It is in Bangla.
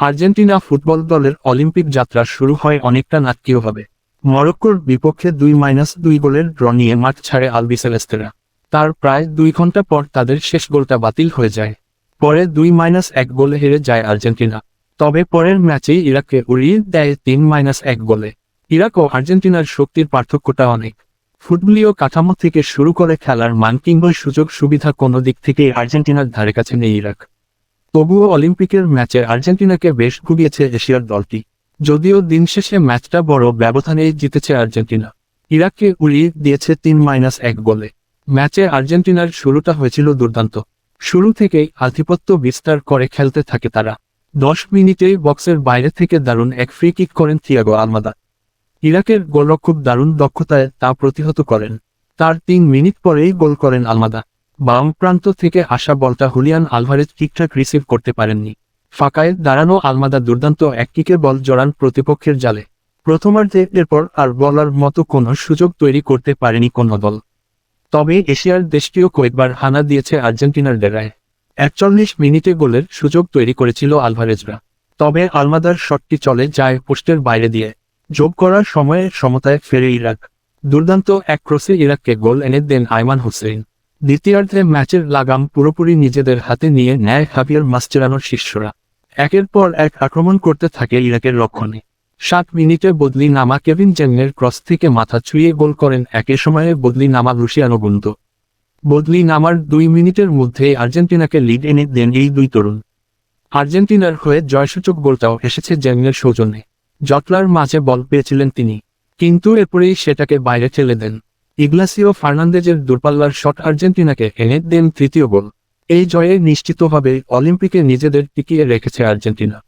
আর্জেন্টিনা ফুটবল দলের অলিম্পিক যাত্রা শুরু হয় অনেকটা নাটকীয়ভাবে মরক্কোর বিপক্ষে দুই মাইনাস দুই গোলের ড্র নিয়ে মাঠ ছাড়ে আলবিসেলেস্তেরা। তার প্রায় দুই ঘণ্টা পর তাদের শেষ গোলটা বাতিল হয়ে যায়। পরে দুই মাইনাস এক গোলে হেরে যায় আর্জেন্টিনা। তবে পরের ম্যাচেই ইরাককে উড়িয়ে দেয় তিন মাইনাস এক গোলে। ইরাক ও আর্জেন্টিনার শক্তির পার্থক্যটা অনেক। ফুটবলীয় কাঠামো থেকে শুরু করে খেলার মান কিংবা সুযোগ সুবিধা কোনো দিক থেকে আর্জেন্টিনার ধারে কাছে নেই ইরাক। তবুও অলিম্পিকের ম্যাচে আর্জেন্টিনাকে বেশ ভুগিয়েছে এশিয়ার দলটি। যদিও দিন শেষে ম্যাচটা বড় ব্যবধানেই জিতেছে আর্জেন্টিনা। ইরাককে উড়িয়ে দিয়েছে তিন মাইনাস এক গোলে। ম্যাচে আর্জেন্টিনার শুরুটা হয়েছিল দুর্দান্ত। শুরু থেকেই আধিপত্য বিস্তার করে খেলতে থাকে তারা। দশ মিনিটেই বক্সের বাইরে থেকে দারুণ এক ফ্রি কিক করেন থিয়াগো আলমাদা। ইরাকের গোলরক্ষক দারুণ দক্ষতায় তা প্রতিহত করেন। তার তিন মিনিট পরেই গোল করেন আলমাদা। বাম প্রান্ত থেকে আসা বলটা হুলিয়ান আলভারেজ ঠিকঠাক রিসিভ করতে পারেননি। ফাঁকায় দাঁড়ানো আলমাদা দুর্দান্ত এক কিকের বল জড়ান প্রতিপক্ষের জালে। প্রথমার্ধে এরপর আর বলার মতো কোনো সুযোগ তৈরি করতে পারেনি কোনো দল। তবে এশিয়ার দেশটিও কয়েকবার হানা দিয়েছে আর্জেন্টিনার ডেরায় একচল্লিশ মিনিটে গোলের সুযোগ তৈরি করেছিল আলভারেজরা। তবে আলমাদার শটটি চলে যায় পোস্টের বাইরে দিয়ে। যোগ করার সময়ে সমতায় ফেরে ইরাক। দুর্দান্ত এক ক্রসে ইরাককে গোল এনে দেন আইমান হুসেইন দ্বিতীয়ার্ধে ম্যাচের লাগাম পুরোপুরি নিজেদের হাতে নিয়ে নেয় হাবিয়ার মাস্টেরানোর শিষ্যরা। একের পর এক আক্রমণ করতে থাকে ইরাকের রক্ষণে। সাত মিনিটে বদলি নামা কেভিন জেনের ক্রস থেকে মাথা ছুঁয়ে গোল করেন একই সময়ে বদলি নামা রুশিয়ানো গুন্তো বদলি নামার দুই মিনিটের মধ্যে আর্জেন্টিনাকে লিড এনে দেন এই দুই তরুণ। আর্জেন্টিনার হয়ে জয়সূচক গোলটাও এসেছে জেনের সৌজন্যে। জটলার মাঝে বল পেয়েছিলেন তিনি, কিন্তু এরপরেই সেটাকে বাইরে ঠেলে দেন। ইগলাসিও ফার্নান্দেজের দূরপাল্লার শট আর্জেন্টিনাকে এনে দেন তৃতীয় গোল। এই জয়ে নিশ্চিতভাবে অলিম্পিকে নিজেদের টিকিয়ে রেখেছে আর্জেন্টিনা।